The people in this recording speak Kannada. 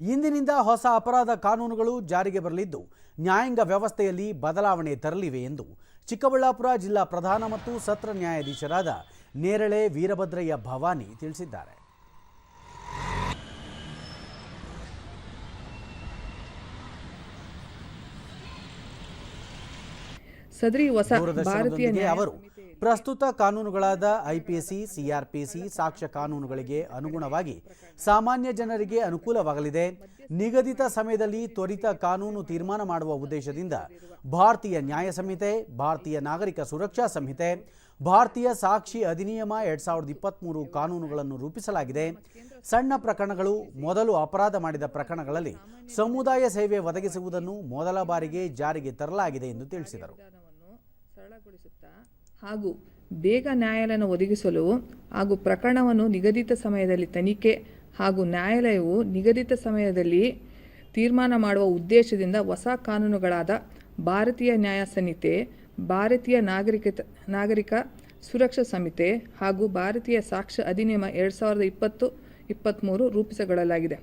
ಇಂದಿನಿಂದ ಹೊಸ ಅಪರಾಧ ಕಾನೂನುಗಳು ಜಾರಿಗೆ ಬರಲಿದ್ದು, ನ್ಯಾಯಾಂಗ ವ್ಯವಸ್ಥೆಯಲ್ಲಿ ಬದಲಾವಣೆ ತರಲಿವೆ ಎಂದು ಚಿಕ್ಕಬಳ್ಳಾಪುರ ಜಿಲ್ಲಾ ಪ್ರಧಾನ ಮತ್ತು ಸತ್ರ ನ್ಯಾಯಾಧೀಶರಾದ ನೇರಳೆ ವೀರಭದ್ರಯ್ಯ ಭವಾನಿ ತಿಳಿಸಿದ್ದಾರೆ. ಸದರಿ ಹೊಸ ಭಾರತೀಯ ಅವರು ಪ್ರಸ್ತುತ ಕಾನೂನುಗಳಾದ ಐಪಿಸಿ ಸಿಆರ್ಪಿಸಿ ಸಾಕ್ಷ್ಯ ಕಾನೂನುಗಳಿಗೆ ಅನುಗುಣವಾಗಿ ಸಾಮಾನ್ಯ ಜನರಿಗೆ ಅನುಕೂಲವಾಗಲಿದೆ. ನಿಗದಿತ ಸಮಯದಲ್ಲಿ ತ್ವರಿತ ಕಾನೂನು ತೀರ್ಮಾನ ಮಾಡುವ ಉದ್ದೇಶದಿಂದ ಭಾರತೀಯ ನ್ಯಾಯ ಸಂಹಿತೆ ಭಾರತೀಯ ನಾಗರಿಕ ಸುರಕ್ಷಾ ಸಂಹಿತೆ ಭಾರತೀಯ ಸಾಕ್ಷಿ ಅಧಿನಿಯಮ ಎರಡ್ ಸಾವಿರದ ಇಪ್ಪತ್ತ್ಮೂರು ಕಾನೂನುಗಳನ್ನು ರೂಪಿಸಲಾಗಿದೆ. ಸಣ್ಣ ಪ್ರಕರಣಗಳು ಮೊದಲು ಅಪರಾಧ ಮಾಡಿದ ಪ್ರಕರಣಗಳಲ್ಲಿ ಸಮುದಾಯ ಸೇವೆ ಒದಗಿಸುವುದನ್ನು ಮೊದಲ ಬಾರಿಗೆ ಜಾರಿಗೆ ತರಲಾಗಿದೆ ಎಂದು ತಿಳಿಸಿದರು. ಸರಳಗೊಳಿಸುತ್ತಾ ಹಾಗೂ ಬೇಗ ನ್ಯಾಯಾಲಯನ ಒದಗಿಸಲು ಹಾಗೂ ಪ್ರಕರಣವನ್ನು ನಿಗದಿತ ಸಮಯದಲ್ಲಿ ತನಿಖೆ ಹಾಗೂ ನ್ಯಾಯಾಲಯವು ನಿಗದಿತ ಸಮಯದಲ್ಲಿ ತೀರ್ಮಾನ ಮಾಡುವ ಉದ್ದೇಶದಿಂದ ಹೊಸ ಕಾನೂನುಗಳಾದ ಭಾರತೀಯ ನ್ಯಾಯ ಸಂಹಿತೆ, ಭಾರತೀಯ ನಾಗರಿಕ ನಾಗರಿಕ ಸುರಕ್ಷಾ ಸಂಹಿತೆ ಹಾಗೂ ಭಾರತೀಯ ಸಾಕ್ಷ್ಯ ಅಧಿನಿಯಮ ಎರಡು ಸಾವಿರದ ಇಪ್ಪತ್ತು ಇಪ್ಪತ್ತ್ಮೂರು ರೂಪಿಸಗೊಳ್ಳಲಾಗಿದೆ.